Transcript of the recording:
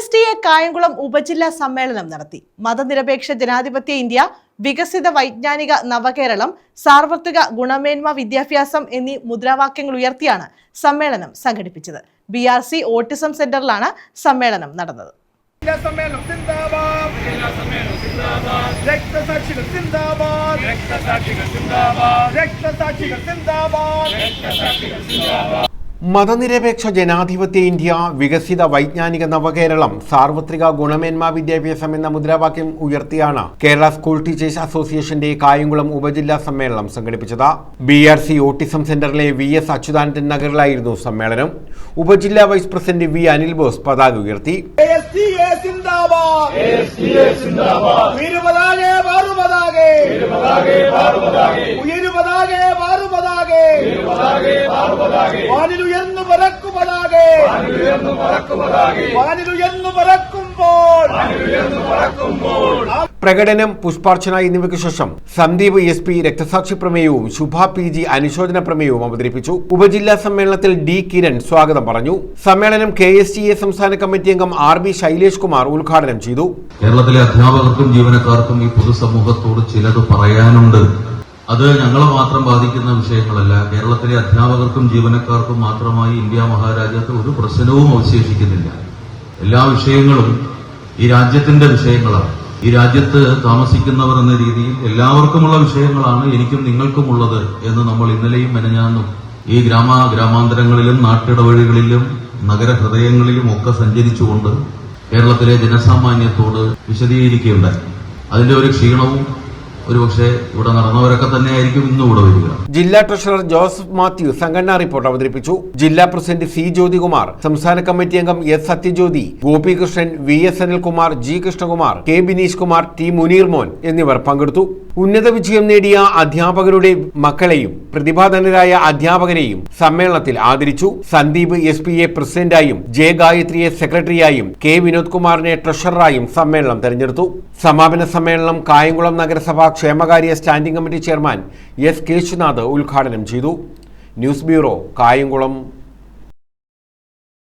S D A Kayamkulam ഉപജില്ലാ സമ്മേളനം നടത്തി. മതനിരപേക്ഷ ജനാധിപത്യ ഇന്ത്യ വികസിത വൈജ്ഞാനിക നവകേരളം സാർവത്രിക ഗുണമേന്മ വിദ്യാഭ്യാസം എന്നീ മുദ്രാവാക്യങ്ങൾ ഉയർത്തിയാണ് സമ്മേളനം സംഘടിപ്പിച്ചത്. ബി ആർ സി ഓട്ടിസം സെന്ററിലാണ് സമ്മേളനം നടന്നത്. രക്തസാക്ഷികൾ മതനിരപേക്ഷ ജനാധിപത്യ ഇന്ത്യ വികസിത വൈജ്ഞാനിക നവകേരളം സാർവത്രിക ഗുണമേന്മ വിദ്യാഭ്യാസം എന്ന മുദ്രാവാക്യം ഉയർത്തിയാണ് കേരള സ്കൂൾ ടീച്ചേഴ്സ് അസോസിയേഷന്റെ കായംകുളം ഉപജില്ലാ സമ്മേളനം സംഘടിപ്പിച്ചത്. ബി ആർ സി ഓട്ടിസം സെന്ററിലെ വി എസ് അച്യുതാനന്ദൻ നഗറിലായിരുന്നു സമ്മേളനം. ഉപജില്ലാ vice president V Anil Bose പതാക ഉയർത്തി. ASTA ഉയരുപതാകെ മാറുപതാകെ വാനിലുയർന്നു പറക്കുപതാകെ വാനിലുയർന്നു പറക്കുമ്പോൾ. പ്രകടനം പുഷ്പാർച്ചന എന്നിവയ്ക്ക് ശേഷം സന്ദീപ് എസ് പി രക്തസാക്ഷി പ്രമേയവും ശുഭ പി ജി അനുശോചന പ്രമേയവും അവതരിപ്പിച്ചു. ഉപജില്ലാ സമ്മേളനത്തിൽ ഡി കിരൺ സ്വാഗതം പറഞ്ഞു. സമ്മേളനം കെ എസ് ടി എ സംസ്ഥാന കമ്മിറ്റി അംഗം ആർ ബി ശൈലേഷ് കുമാർ ഉദ്ഘാടനം ചെയ്തു. കേരളത്തിലെ അധ്യാപകർക്കും ജീവനക്കാർക്കും ഈ പൊതുസമൂഹത്തോട് ചിലത് പറയാനുണ്ട്. അത് ഞങ്ങളെ മാത്രം ബാധിക്കുന്ന വിഷയങ്ങളല്ല. കേരളത്തിലെ അധ്യാപകർക്കും ജീവനക്കാർക്കും മാത്രമായി ഇന്ത്യ മഹാരാജ്യത്ത് ഒരു പ്രശ്നവും അവശേഷിക്കുന്നില്ല. എല്ലാ വിഷയങ്ങളും ഈ രാജ്യത്തിന്റെ വിഷയങ്ങളാണ്. ഈ രാജ്യത്ത് താമസിക്കുന്നവർ എന്ന രീതിയിൽ എല്ലാവർക്കുമുള്ള വിഷയങ്ങളാണ് എനിക്കും നിങ്ങൾക്കുമുള്ളത് എന്ന് നമ്മൾ ഇന്നലെയും മെനഞ്ഞാന്നും ഈ ഗ്രാമ ഗ്രാമാന്തരങ്ങളിലും നാട്ടിടവഴികളിലും നഗരഹൃദയങ്ങളിലും ഒക്കെ സഞ്ചരിച്ചുകൊണ്ട് കേരളത്തിലെ ജനസാമാന്യത്തോട് വിശദീകരിക്കുകയുണ്ടായി. അതിന്റെ ഒരു ക്ഷീണവും ഒരുപക്ഷെ ഇവിടെ നടന്നവരൊക്കെ തന്നെയായിരിക്കും ഇന്നും ഇവിടെ വരിക. ജില്ലാ ട്രഷറർ ജോസഫ് മാത്യു സംഘടനാ റിപ്പോർട്ട് അവതരിപ്പിച്ചു. ജില്ലാ പ്രസിഡന്റ് സി ജ്യോതികുമാർ സംസ്ഥാന കമ്മിറ്റി അംഗം S Sathyajyothi Gopikrishnan V S Anilkumar G Krishnakumar K Bineesh Kumar T Muneer Mon എന്നിവർ പങ്കെടുത്തു. ഉന്നത വിജയം നേടിയ അധ്യാപകരുടെ മക്കളെയും പ്രതിഭാധനരായ അധ്യാപകരെയും സമ്മേളനത്തിൽ ആദരിച്ചു. സന്ദീപ് എസ് പി എ പ്രസിഡന്റായും ജെ ഗായത്രിയെ സെക്രട്ടറിയായും കെ വിനോദ് കുമാറിനെ ട്രഷററായും സമ്മേളനം തെരഞ്ഞെടുത്തു. സമാപന സമ്മേളനം കായംകുളം നഗരസഭാ ക്ഷേമകാര്യ standing committee chairman S Keshunath ഉദ്ഘാടനം ചെയ്തു. News bureau Kayamkulam.